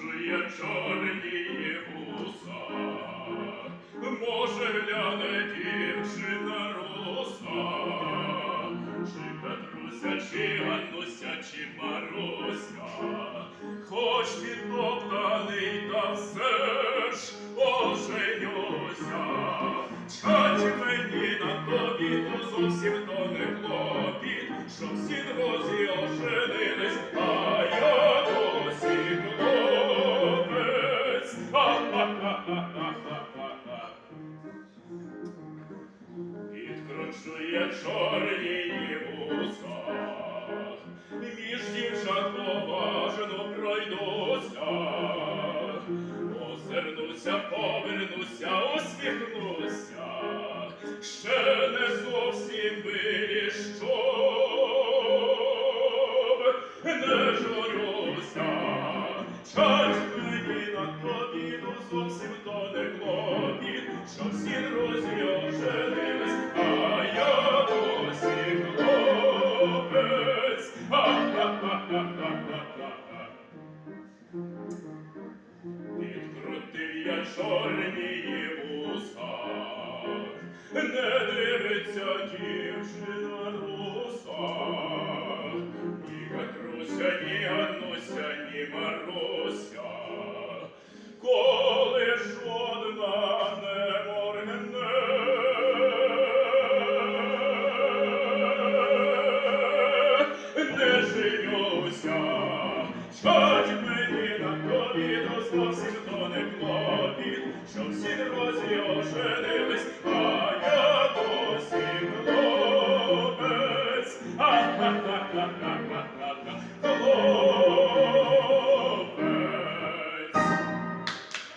я чорні гуса, може гляне дівчина роса, чи Петруся, чи Гануся, чи Маруся, хоч підтоптаний та все ж оженюся, чать мені на тобі, то зовсім то не клопіт, щоб всі друзі ожени. Підкручує чорні вуса, між дівчат поважно пройдуся, озирнуся, повернуся, усміхнуся, ще не зовсім щоб не журюся, чать мені на тобі, ну зовсім то не я чорні вуса, не дивиться дівчина руса, просив, то не платив, щоб всі розі оженились.